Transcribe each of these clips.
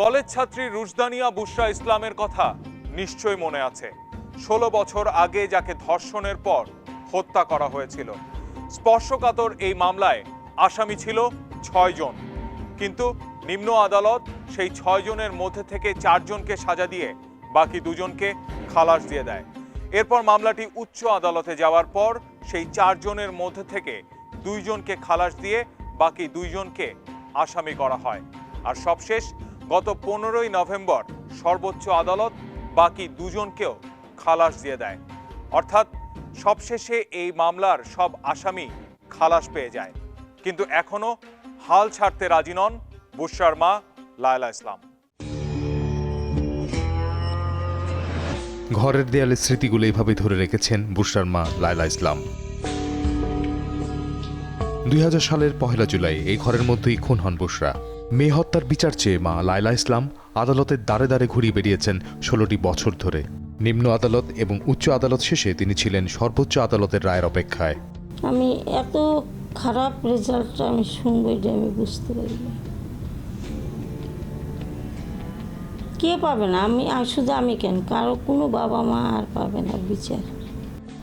College ছাত্রী রুশদানিয়া বুশরা ইসলামের কথা নিশ্চয় মনে আছে। ষোলো বছর আগে যাকে ধর্ষণের পর হত্যা করা হয়েছিল। স্পর্শকাতর এই মামলায় আসামি ছিল ছয় জন। কিন্তু নিম্ন আদালত সেই ছয় জনের মধ্যে থেকে চারজনকে সাজা দিয়ে বাকি দুজনকে খালাস দিয়ে দেয়। এরপর মামলাটি উচ্চ আদালতে যাওয়ার পর সেই চারজনের মধ্যে থেকে দুইজনকে খালাস দিয়ে বাকি দুইজনকে আসামি করা হয়। আর সবশেষ গত পনেরোই নভেম্বর সর্বোচ্চ আদালত বাকি দুজনকেও খালাস দিয়ে দেয়। অর্থাৎ সবশেষে এই মামলার সব আসামি খালাস পেয়ে যায়। কিন্তু এখনও হাল ছাড়তে রাজি নন বুশরার মা লায়লা ইসলাম। ঘরের দেয়ালে স্মৃতিগুলো এইভাবে ধরে রেখেছেন বুশরার মা লায়লা ইসলাম। দুই হাজার সালের পহেলা জুলাই এই ঘরের মধ্যেই খুন হন বুশরা। মেয়ে হত্যার বিচার চেয়ে মা লায়লা ইসলাম আদালতের দ্বারে দ্বারে ঘুরিয়ে বেরিয়েছেন ষোলোটি বছর ধরে। নিম্ন আদালত এবং উচ্চ আদালত শেষে তিনি ছিলেন সর্বোচ্চ আদালতের রায়ের অপেক্ষায়। আমি এত খারাপ রেজাল্টটা আমি শুনব এটা আমি বুঝতে পারি না। কে পাবে না? আমি শুধু আমি কেন? কারও কোনো বাবা মা আর পাবে না বিচার।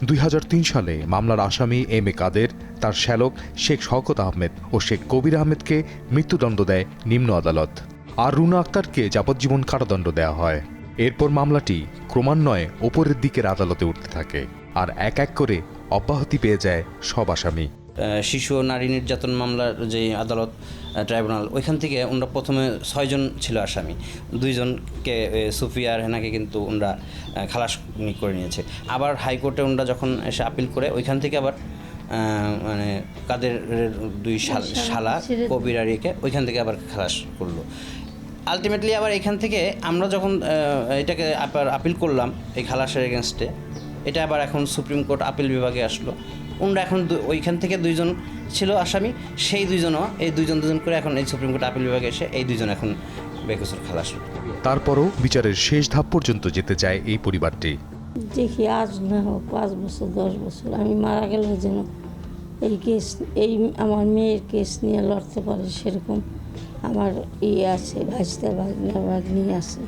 দুই হাজার তিন সালে মামলার আসামি এম এ কাদের, তার শ্যালক শেখ শওকত আহমেদ ও শেখ কবির আহমেদকে মৃত্যুদণ্ড দেয় নিম্ন আদালত। আর রুনা আক্তারকে যাবজ্জীবন কারাদণ্ড দেওয়া হয়। এরপর মামলাটি ক্রমান্বয়ে ওপরের দিকের আদালতে উঠতে থাকে আর এক এক করে অব্যাহতি পেয়ে যায় সব আসামি। শিশু ও নারী নির্যাতন মামলার যে আদালত ট্রাইব্যুনাল। ওইখান থেকে ওনারা প্রথমে ছয়জন ছিল আসামি। দুইজনকে সুফিয়া আর হেনাকে কিন্তু আহ, খালাস করে নিয়েছে। আবার হাইকোর্টে ওনারা যখন এসে আপিল করে ওইখান থেকে আবার মানে কাদের দুই শাল- শালা ছেড়ে কবির আরিকে ওইখান থেকে আবার খালাস করল। আলটিমেটলি আবার এখান থেকে আমরা যখন এটাকে আবার আপিল করলাম এই খালাসের এগেনস্টে এটা আবার এখন সুপ্রিম কোর্ট আপিল বিভাগে আসলো। ওনারা এখন দু- ওইখান থেকে দুইজন ছিল আসামি সেই দুইজনও এই দুইজন দুজন করে এখন এই সুপ্রিম কোর্ট আপিল বিভাগে এসে এই দুইজন এখন বেকসুর খালাস তারপরও বিচারের শেষ ধাপ পর্যন্ত যেতে চায় এই পরিবারটি। দেখি আজ না হোক পাঁচ বছর দশ বছর আমি মারা গেলেও যেন এই কেস এই আমার মেয়ের কেস নিয়ে লড়তে পারে সেরকম আমার ইয়ে আছে ভাজতে ভাগনা ভাগ্নি আছে।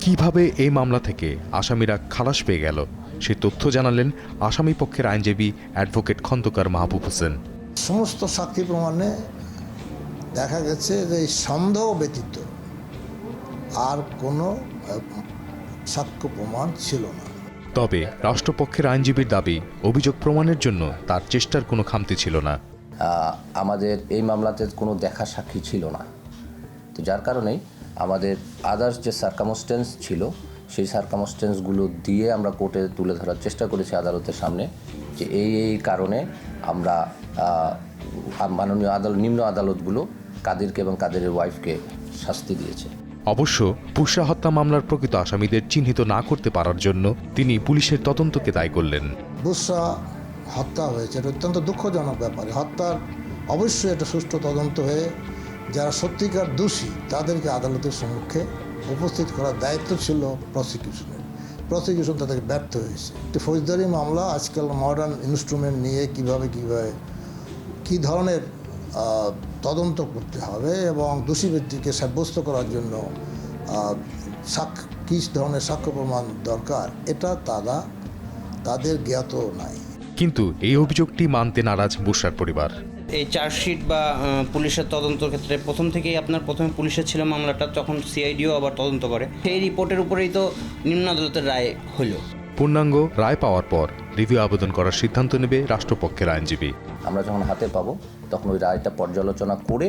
কীভাবে এই মামলা থেকে আসামিরা খালাস পেয়ে গেল? সে তথ্য জানালেন আসামি পক্ষের আইনজীবী অ্যাডভোকেট খন্দকার মাহবুব হোসেন। সমস্ত সাক্ষী প্রমাণে দেখা গেছে যে এই সন্দেহ ব্যতীত আর কোনো সাক্ষ্য প্রমাণ ছিল না। তবে রাষ্ট্রপক্ষের আইনজীবীর দাবি অভিযোগ প্রমাণের জন্য তার চেষ্টার কোনো খামতি ছিল না। আমাদের এই মামলাতে কোনো দেখা সাক্ষী ছিল না। তো যার কারণেই আমাদের আদার্স যে সার্কামস্টেন্স ছিল সেই সার্কামস্টেন্সগুলো দিয়ে আমরা কোর্টে তুলে ধরার চেষ্টা করেছি আদালতের সামনে যে এই এই কারণে আমরা মাননীয় আদালত নিম্ন আদালতগুলো কাদেরকে এবং কাদের ওয়াইফকে শাস্তি দিয়েছে। অবশ্য পুষা হত্যা মামলার প্রকৃত আসামিদের চিহ্নিত না করতে পারার জন্য তিনি পুলিশের তদন্তকে দায়ী করলেন। বুসরা হত্যা হয়েছে এটা অত্যন্ত দুঃখজনক ব্যাপার। হত্যার অবশ্যই এটা সুষ্ঠু তদন্ত হয়ে যারা সত্যিকার দোষী তাদেরকে আদালতের সম্মুখে উপস্থিত করার দায়িত্ব ছিল প্রসিকিউশনের প্রসিকিউশন তাদেরকে ব্যর্থ হয়েছে। একটি ফৌজদারি মামলা, আজকাল মডার্ন ইনস্ট্রুমেন্ট নিয়ে কীভাবে কীভাবে, কী ধরনের তদন্ত করতে হবে এবং দোষী ব্যক্তিকে সাব্যস্ত করার জন্য সাক্ষ্য কী ধরনের সাক্ষ্য প্রমাণ দরকার, এটা তারা, তাদের জ্ঞাত নাই। কিন্তু এই অভিযোগটি মানতে নারাজ বুসার পরিবার। এই চার্জশিট বা পুলিশের তদন্তর ক্ষেত্রে প্রথম থেকেই আপনার প্রথমে পুলিশের ছিল মামলাটা তখন সিআইডিও আবার তদন্ত করে। সেই রিপোর্টের উপরেই তো নিম্ন আদালতের রায় হলো। পূর্ণাঙ্গ রায় পাওয়ার পর রিভিউ আবেদন করার সিদ্ধান্ত নেবে রাষ্ট্রপক্ষের আইনজীবী। আমরা যখন হাতে পাবো তখন ওই রায়টা পর্যালোচনা করে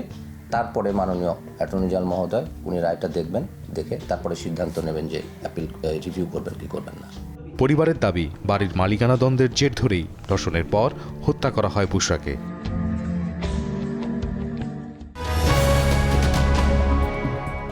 তারপরে মাননীয় অ্যাটর্নি জেনারেল মহোদয় উনি রায়টা দেখবেন দেখে তারপরে সিদ্ধান্ত নেবেন যে অ্যাপিল রিভিউ করবেন কি করবেন না। পরিবারের দাবি বাড়ির মালিকানা দ্বন্দ্বের জের ধরেই ধর্ষণের পর হত্যা করা হয় বুশরাকে